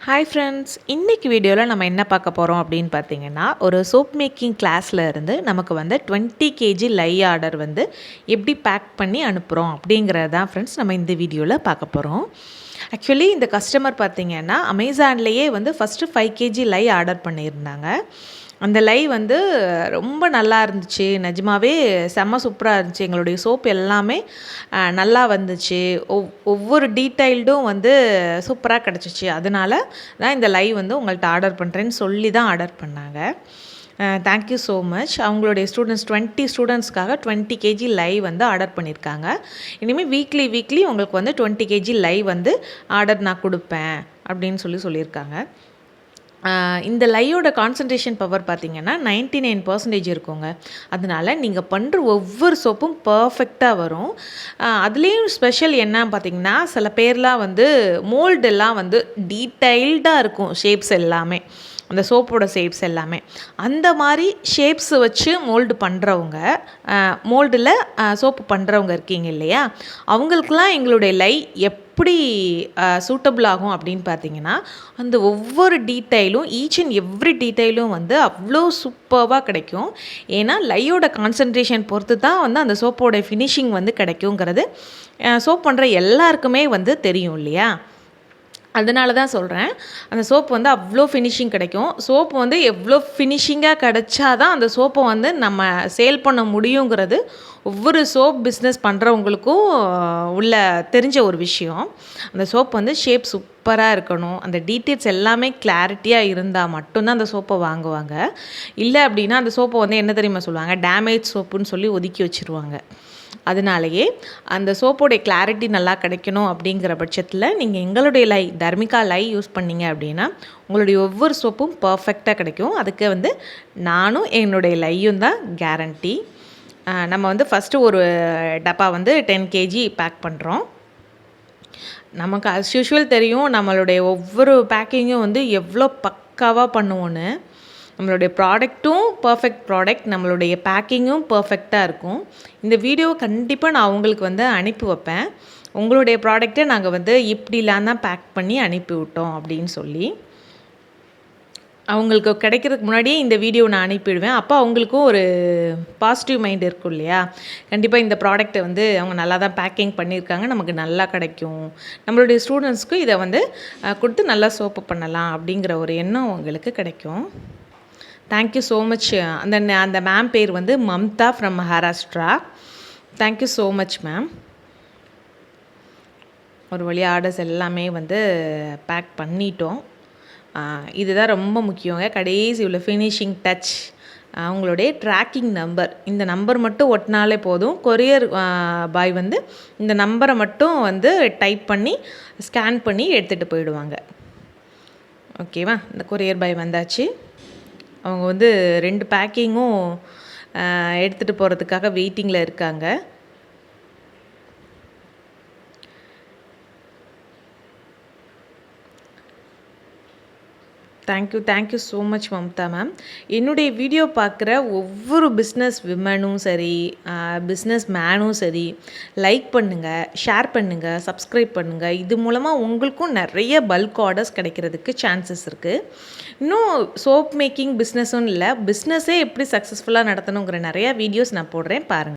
Hi friends இன்றைக்கி வீடியோவில் நம்ம என்ன பார்க்க போகிறோம் அப்படின்னு பார்த்தீங்கன்னா ஒரு சோப் மேக்கிங் கிளாஸில் இருந்து நமக்கு வந்து டுவெண்ட்டி கேஜி லை ஆர்டர் வந்து எப்படி பேக் பண்ணி அனுப்புகிறோம் அப்படிங்கிறது தான் ஃப்ரெண்ட்ஸ் நம்ம இந்த வீடியோவில் பார்க்க போகிறோம் ஆக்சுவலி இந்த கஸ்டமர் பார்த்தீங்கன்னா அமேசான்லேயே வந்து first five kg lye order பண்ணியிருந்தாங்க. அந்த லை வந்து ரொம்ப நல்லா இருந்துச்சு. நிஜமாவே செம்ம சூப்பராக இருந்துச்சு. எங்களுடைய சோப் எல்லாமே நல்லா வந்துச்சு. ஒவ் ஒவ்வொரு டீட்டெயில்டும் வந்து சூப்பராக கிடச்சிச்சு. அதனால தான் இந்த லை வந்து உங்கள்கிட்ட ஆர்டர் பண்ணுறேன்னு சொல்லி தான் ஆர்டர் பண்ணாங்க. தேங்க்யூ ஸோ மச் அவங்களுடைய ஸ்டூடெண்ட்ஸ் டுவெண்ட்டி ஸ்டூடெண்ட்ஸ்க்காக டுவெண்ட்டி கேஜி லைவ் வந்து ஆர்டர் பண்ணியிருக்காங்க. இனிமேல் வீக்லி வீக்லி உங்களுக்கு வந்து டுவெண்ட்டி கேஜி லைவ் வந்து ஆர்டர் நான் கொடுப்பேன் அப்படின்னு சொல்லி சொல்லியிருக்காங்க. இந்த லையோட கான்சன்ட்ரேஷன் பவர் பார்த்திங்கன்னா நைன்ட்டி நைன் பர்சன்டேஜ் இருக்குங்க. அதனால் நீங்கள் பண்ணுற ஒவ்வொரு சோப்பும் பர்ஃபெக்டாக வரும். அதுலேயும் ஸ்பெஷல் என்ன பார்த்திங்கன்னா சில பேர்லாம் வந்து மோல்டெல்லாம் வந்து டீட்டெயில்டாக இருக்கும் ஷேப்ஸ் எல்லாமே. அந்த சோப்போட ஷேப்ஸ் எல்லாமே. அந்த மாதிரி ஷேப்ஸ் வச்சு மோல்டு பண்ணுறவங்க மோல்டில் சோப்பு பண்ணுறவங்க இருக்கீங்க இல்லையா? அவங்களுக்கெல்லாம் எங்களுடைய லை எப் எப்படி சூட்டபிள் ஆகும் அப்படின்னு பார்த்தீங்கன்னா அந்த ஒவ்வொரு டீட்டெயிலும் ஈச் அண்ட் எவ்ரி டீட்டெயிலும் வந்து அவ்வளோ சூப்பர்வாக கிடைக்கும். ஏன்னா லையோட கான்சன்ட்ரேஷன் பொறுத்து தான் வந்து அந்த சோப்போட ஃபினிஷிங் வந்து கிடைக்குங்கிறது. சோப் பண்ணுற எல்லாருக்குமே வந்து தெரியும் இல்லையா? அதனால தான் சொல்கிறேன் அந்த சோப்பு வந்து அவ்வளோ ஃபினிஷிங் கிடைக்கும். சோப்பு வந்து எவ்வளோ ஃபினிஷிங்காக கிடைச்சா தான் அந்த சோப்பை வந்து நம்ம சேல் பண்ண முடியுங்கிறது ஒவ்வொரு சோப் பிஸ்னஸ் பண்ணுறவங்களுக்கும் உள்ள தெரிஞ்ச ஒரு விஷயம். அந்த சோப் வந்து ஷேப் சூப்பராக இருக்கணும். அந்த டீட்டெயில்ஸ் எல்லாமே கிளாரிட்டியாக இருந்தால் மட்டும்தான் அந்த சோப்பை வாங்குவாங்க. இல்லை அப்படின்னா அந்த சோப்பை வந்து என்ன தெரியுமா சொல்லுவாங்க? டேமேஜ் சோப்புன்னு சொல்லி ஒதுக்கி வச்சுருவாங்க. அதனாலேயே அந்த சோப்போடைய கிளாரிட்டி நல்லா கிடைக்கணும் அப்படிங்கிற பட்சத்தில் நீங்கள் எங்களுடைய லை தர்மிகா லை யூஸ் பண்ணிங்க அப்படின்னா உங்களுடைய ஒவ்வொரு சோப்பும் பர்ஃபெக்டாக கிடைக்கும். அதுக்கு வந்து நானும் என்னுடைய லையும் தான் கேரண்டி நம்ம வந்து ஃபஸ்ட்டு ஒரு டப்பா வந்து டென் கேஜி பேக் பண்ணுறோம் நமக்கு அஸ் யூஷுவல் தெரியும் நம்மளுடைய ஒவ்வொரு பேக்கிங்கும் வந்து எவ்வளோ பக்காவாக பண்ணுவோன்னு நம்மளுடைய ப்ராடக்ட்டும் பர்ஃபெக்ட் ப்ராடக்ட் நம்மளுடைய பேக்கிங்கும் பர்ஃபெக்டாக இருக்கும். இந்த வீடியோ கண்டிப்பாக நான் உங்களுக்கு வந்து அனுப்பி வைப்பேன். உங்களுடைய ப்ராடக்டை நாங்கள் வந்து இப்படிலாம் தான் பேக் பண்ணி அனுப்பி விட்டோம் அப்படின்னு சொல்லி. அவங்களுக்கு கிடைக்கிறதுக்கு முன்னாடியே இந்த வீடியோ நான் அனுப்பிவிடுவேன் அப்போ அவங்களுக்கும் ஒரு பாசிட்டிவ் மைண்ட் இருக்கும் இல்லையா? கண்டிப்பாக இந்த ப்ராடக்ட்டை வந்து அவங்க நல்லா தான் பேக்கிங் பண்ணியிருக்காங்க. நமக்கு நல்லா கிடைக்கும். நம்மளுடைய ஸ்டூடெண்ட்ஸ்க்கும் இதை வந்து கொடுத்து நல்லா சோப்பு பண்ணலாம் அப்படிங்கிற ஒரு எண்ணம் அவங்களுக்கு கிடைக்கும். தேங்க்யூ ஸோ மச் அந்த அந்த மேம் பேர் வந்து Mamta from Maharashtra thank you so much ma'am ஒரு வழி ஆர்டர்ஸ் எல்லாமே வந்து பேக் பண்ணிட்டோம். இதுதான் ரொம்ப முக்கியங்க. கடைசி உள்ள ஃபினிஷிங் டச் அவங்களுடைய ட்ராக்கிங் நம்பர் இந்த நம்பர் மட்டும் ஒட்டினாலே போதும். கொரியர் பாய் வந்து இந்த நம்பரை மட்டும் வந்து டைப் பண்ணி ஸ்கேன் பண்ணி எடுத்துகிட்டு போயிடுவாங்க. ஓகேவா இந்த கொரியர் பாய் வந்தாச்சு. அவங்க வந்து ரெண்டு பேக்கிங்கும் எடுத்துகிட்டு போகிறதுக்காக வெயிட்டிங்கில் இருக்காங்க. Thank you thank you so much Mamta ma'am என்னுடைய வீடியோ பார்க்குற ஒவ்வொரு பிஸ்னஸ் விமனும் சரி பிஸ்னஸ் மேனும் சரி லைக் பண்ணுங்கள் ஷேர் பண்ணுங்கள் சப்ஸ்கிரைப் பண்ணுங்கள் இது மூலமாக உங்களுக்கும் நிறைய பல்க் ஆர்டர்ஸ் கிடைக்கிறதுக்கு சான்சஸ் இருக்குது இன்னும் சோப் மேக்கிங் பிஸ்னஸும் இல்லை பிஸ்னஸே எப்படி சக்ஸஸ்ஃபுல்லாக நடத்தணுங்கிற நிறையா வீடியோஸ் நான் போடுறேன் பாருங்கள்